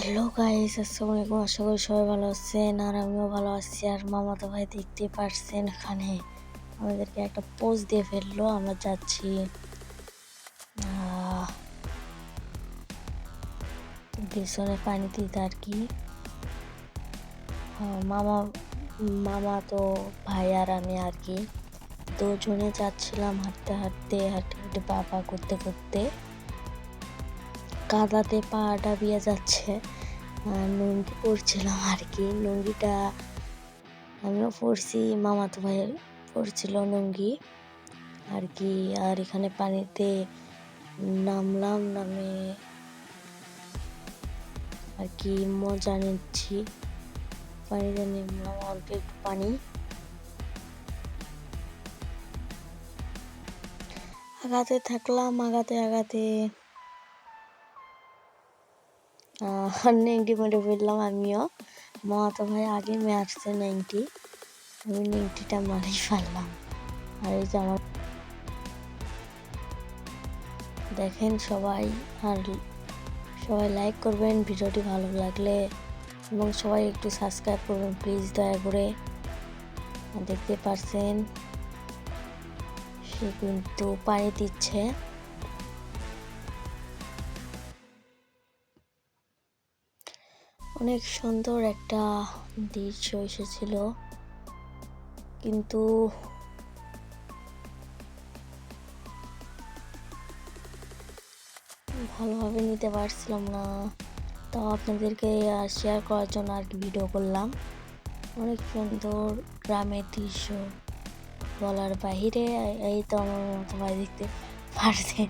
Hello guys আসসালামু আলাইকুম। আশা করি সবাই ভালো আছেন আর আমিও ভালো আছি। আর মামা তো ভাই দেখতে পারছেন এখানে। আমাদেরকে একটা পোজ দিয়ে ফেলল, আমরা যাচ্ছি। পিছনে পানি দিতে আর কি। মামা মামা তো ভাই আর আমি আর কি। দুজনে যাচ্ছিলাম হাঁটতে হাঁটতে হাঁটতে হাঁটতে পা করতে করতে। কাদাতে পা ডাবিয়ে যাচ্ছে। লুঙ্গি পরছিলাম আর কি, লুঙ্গিটা আমিও পরছি, মামাতো ভাই পরছিল লুঙ্গি। আর কি, আর এখানে পানিতে নামলাম, নামে আর কি মজা নিচ্ছি। পানিতে নেমলাম, অল্প একটু পানি। আগাতে থাকলাম আগাতে আগাতে নেংটি মেরে ফেললাম আমিও। মামাতো ভাই আগে মারছে নেংটি আমি নেংটিটা মারি ফেললাম। আর এই যে আমার দেখেন সবাই, আর সবাই লাইক করবেন, ভিডিওটি ভালো লাগলে, এবং সবাই একটু সাবস্ক্রাইব করবেন প্লিজ দয়া করে। দেখতে পারছেন, সে কিন্তু পানি দিচ্ছে। অনেক সুন্দর একটা দৃশ্য এসেছিল। কিন্তু ভালোভাবে নিতে পারছিলাম না। তাও আপনাদেরকে শেয়ার করার জন্য আর কি ভিডিও করলাম। অনেক সুন্দর গ্রামের দৃশ্য বলার বাহিরে, এই তো আমার মতো দেখতে পারছেন।